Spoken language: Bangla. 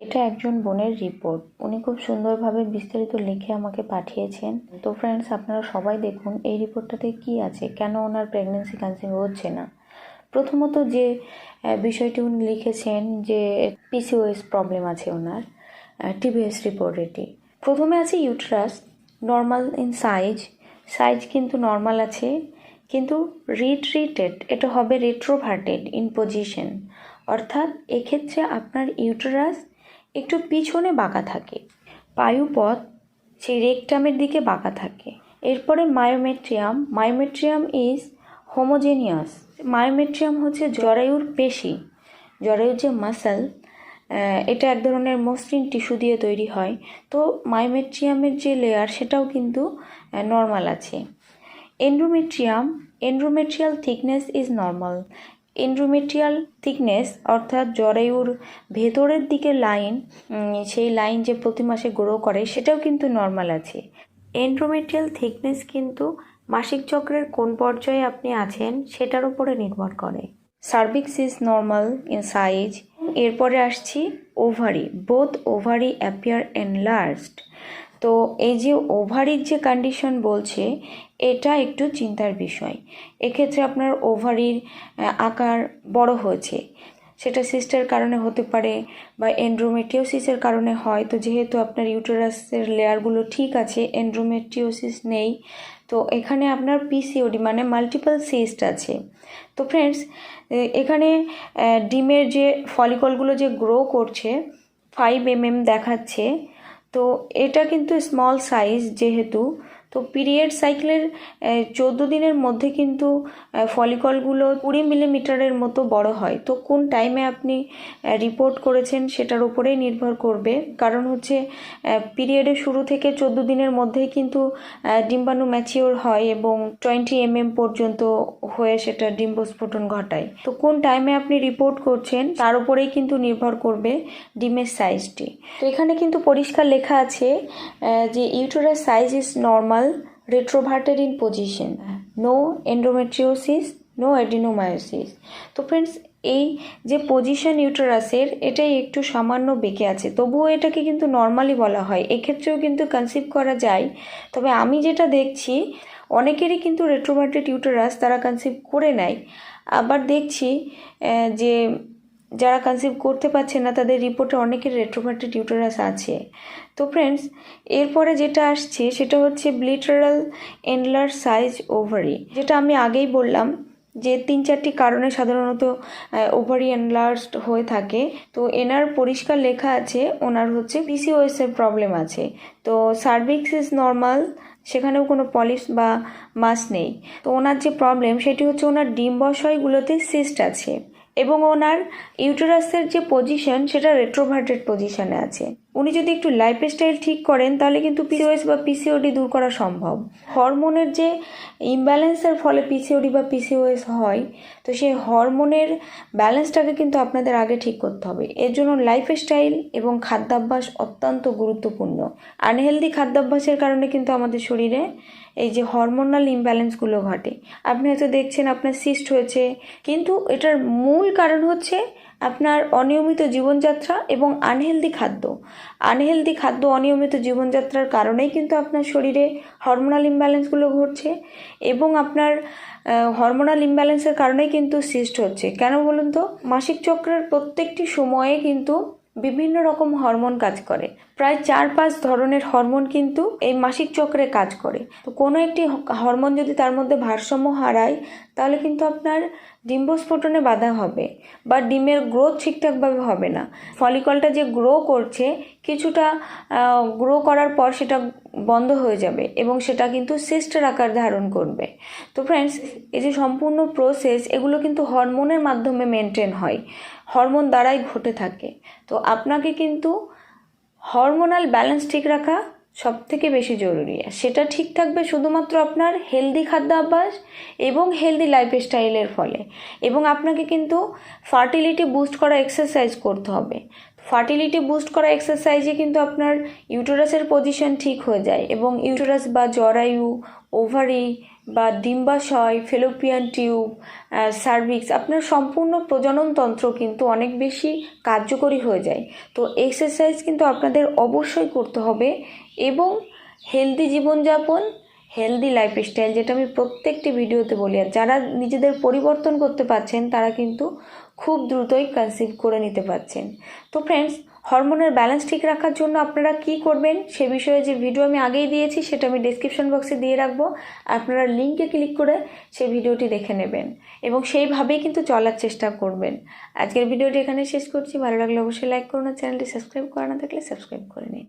এটা একজন বোনের রিপোর্ট উনি খুব সুন্দরভাবে বিস্তারিত লিখে আমাকে পাঠিয়েছেন। তো ফ্রেন্ডস আপনারা সবাই দেখুন এই রিপোর্টটাতে কি আছে। কেন ওনার প্রেগনেন্সি কনসিভ হচ্ছে না? প্রথমত যে বিষয়টি উনি লিখেছেন যে পিসিওএস প্রবলেম আছে ওনার টিবিএস রিপোর্ট এটি। প্রথমে আছে uterus normal in size size কিন্তু নর্মাল আছে, কিন্তু রিট্রিটেড এটা হবে রেট্রোভার্টেড ইন পজিশন অর্থাৎ এক্ষেত্রে আপনার ইউটেরাস একটু পিছনে বাঁকা থাকে। পায়ুপথ সেই রেকটামের দিকে বাঁকা থাকে। এরপরে myometrium. Myometrium is homogeneous myometrium হচ্ছে জরায়ুর পেশি। জরায়ুর যে মাসেল এটা এক ধরনের মসৃণ টিস্যু দিয়ে তৈরি হয়। তো মায়োমেট্রিয়ামের যে লেয়ার সেটাও কিন্তু নর্মাল আছে। Endometrium endometrial thickness is normal endometrial thickness অর্থাৎ জরায়ুর ভেতরের দিকে লাইন সেই লাইন যে প্রতি মাসে গ্রো করে, সেটাও কিন্তু নর্মাল আছে। এন্ড্রোমেট্রিয়াল থিকনেস কিন্তু মাসিক চক্রের কোন পর্যায়ে আপনি আছেন, সেটার উপরে নির্ভর করে। Cervix is normal in size এরপরে আসছি ovary both ovary appear enlarged তো এই যে ওভারির যে কন্ডিশন বলছে এটা একটু চিন্তার বিষয়। এক্ষেত্রে আপনার ওভারির আকার বড় হয়েছে। সেটা সিস্টের কারণে হতে পারে বা এন্ড্রোমেটিওসিসের কারণে হয়। তো যেহেতু আপনার ইউটেরাসের লেয়ারগুলো ঠিক আছে এন্ড্রোমেটিওসিস নেই, তো এখানে আপনার পিসিওডি মানে মাল্টিপল সিস্ট আছে। তো ফ্রেন্ডস এখানে ডিমের যে ফলিকলগুলো যে গ্রো করছে ফাইভ এম দেখাচ্ছে। তো এটা কিন্তু স্মল সাইজ যেহেতু তো পিরিয়ড সাইকেলের চোদ্দ দিনের মধ্যে কিন্তু ফলিকলগুলো কুড়ি মিলিমিটারের মতো বড় হয়। তো কোন টাইমে আপনি রিপোর্ট করেছেন সেটার উপরেই নির্ভর করবে। কারণ হচ্ছে পিরিয়ডের শুরু থেকে চোদ্দ দিনের মধ্যেই কিন্তু ডিম্বাণু ম্যাচিওর হয় এবং টোয়েন্টি এম এম পর্যন্ত হয়ে সেটা ডিম্বস্ফোটন ঘটায়। তো কোন টাইমে আপনি রিপোর্ট করছেন তার উপরেই কিন্তু নির্ভর করবে ডিমের সাইজটি। তো এখানে কিন্তু পরিষ্কার লেখা আছে যে uterus size is normal retroverted in position. No endometriosis no adenomyosis. তো ফ্রেন্ডস এই যে পজিশন ইউটেরাসের এটাই একটু সামান্য বেঁকে আছে। তবুও এটাকে কিন্তু নর্মালি বলা হয়। এক্ষেত্রেও কিন্তু কনসিভ করা যায়। তবে আমি যেটা দেখছি, অনেকেরই কিন্তু রেট্রোভার্টেড ইউটেরাস তারা কনসিভ করে নেয়। আবার দেখছি যে যারা কনসিভ করতে পারছে না, তাদের রিপোর্টে অনেকের রেট্রোভার্টেড ইউটেরাস আছে। তো ফ্রেন্ডস এরপরে যেটা আসছে, সেটা হচ্ছে ব্লিটারাল এনলার সাইজ ওভারি যেটা আমি আগেই বললাম যে তিন চারটি কারণে সাধারণত ওভারি এনলার্জড হয়ে থাকে। তো এনার পরিষ্কার লেখা আছে, ওনার হচ্ছে পিসিওএস এর প্রবলেম আছে। তো সার্ভিক্স ইজ নর্মাল সেখানেও কোনো পলিশ বা মাস নেই। তো ওনার যে প্রবলেম সেটি হচ্ছে ওনার ডিম্বাশয়গুলোতে সিস্ট আছে। এবং ওনার ইউটেরাসের যে পজিশন সেটা রেট্রোভার্টেড পজিশনে আছে। উনি যদি একটু লাইফস্টাইল ঠিক করেন, তাহলে কিন্তু পিসিওএস বা পিসিওডি দূর করা সম্ভব। হরমোনের যে ইমব্যালেন্সের ফলে পিসিওডি বা পিসিওএস হয়, তো সেই হরমোনের ব্যালেন্সটাকে কিন্তু আপনাদের আগে ঠিক করতে হবে। এর জন্য লাইফস্টাইল এবং খাদ্যাভ্যাস অত্যন্ত গুরুত্বপূর্ণ। আনহেলদি খাদ্যাভ্যাসের কারণে কিন্তু আমাদের শরীরে এই যে হরমোনাল ইমব্যালেন্সগুলো ঘটে। আপনি হয়তো দেখছেন আপনার সিস্ট হয়েছে, কিন্তু এটার মূল কারণ হচ্ছে আপনার অনিয়মিত জীবনযাত্রা এবং আনহেলদি খাদ্য। আনহেলদি খাদ্য অনিয়মিত জীবনযাত্রার কারণেই কিন্তু আপনার শরীরে হরমোনাল ইমব্যালেন্সগুলো ঘটছে এবং আপনার হরমোনাল ইমব্যালেন্সের কারণেই কিন্তু সিস্ট হচ্ছে। কেন বলুন তো? মাসিক চক্রের প্রত্যেকটি সময়ে কিন্তু বিভিন্ন রকম হরমোন কাজ করে। প্রায় চার পাঁচ ধরনের হরমোন কিন্তু এই মাসিক চক্রে কাজ করে। তো কোনো একটি হরমোন যদি তার মধ্যে ভারসাম্য হারায় তাহলে কিন্তু আপনার ডিম্বস্ফোটনে বাধা হবে বা ডিমের গ্রোথ ঠিকঠাকভাবে হবে না। ফলিকলটা যে গ্রো করছে, কিছুটা গ্রো করার পর সেটা বন্ধ হয়ে যাবে এবং সেটা কিন্তু সিস্টের আকার ধারণ করবে। তো ফ্রেন্ডস এই যে সম্পূর্ণ প্রসেস এগুলো কিন্তু হরমোনের মাধ্যমে মেনটেন হয়। হরমোন দ্বারাই ঘটে থাকে। তো আপনাকে কিন্তু হরমোনাল ব্যালেন্স ঠিক রাখা সব থেকে বেশি জরুরি। আর সেটা ঠিক থাকবে শুধুমাত্র আপনার হেলদি খাদ্যাভ্যাস এবং হেলদি লাইফস্টাইলের ফলে। এবং আপনাকে কিন্তু ফার্টিলিটি বুস্ট করা এক্সারসাইজ করতে হবে। ফার্টিলিটি বুস্ট করা এক্সারসাইজে কিন্তু আপনার ইউটোরাসের পজিশন ঠিক হয়ে যায় এবং ইউটোরাস বা জরায়ু ওভারি বা ডিম্বাশয়, ফেলোপিয়ান টিউব সার্ভিক্স আপনার সম্পূর্ণ প্রজননতন্ত্র কিন্তু অনেক বেশি কার্যকরী হয়ে যায়। তো এক্সারসাইজ কিন্তু আপনাদের অবশ্যই করতে হবে এবং হেলদি জীবনযাপন হেলদি লাইফস্টাইল যেটা আমি প্রত্যেকটি ভিডিওতে বলি। আর যারা নিজেদের পরিবর্তন করতে পারছেন, তারা কিন্তু খুব দ্রুতই কনসিভ করে নিতে পারছেন। তো ফ্রেন্ডস হরমোনের ব্যালেন্স ঠিক রাখার জন্য আপনারা কি করবেন সে বিষয়ে যে ভিডিও আমি আগেই দিয়েছি, সেটা আমি ডিসক্রিপশন বক্সে দিয়ে রাখব। আপনারা লিঙ্কে ক্লিক করে সেই ভিডিওটি দেখে নেবেন এবং সেইভাবেই কিন্তু চলার চেষ্টা করবেন। আজকের ভিডিওটি এখানে শেষ করছি। ভালো লাগলে অবশ্যই লাইক করুন চ্যানেলটি সাবস্ক্রাইব করা না থাকলে সাবস্ক্রাইব করে নিন।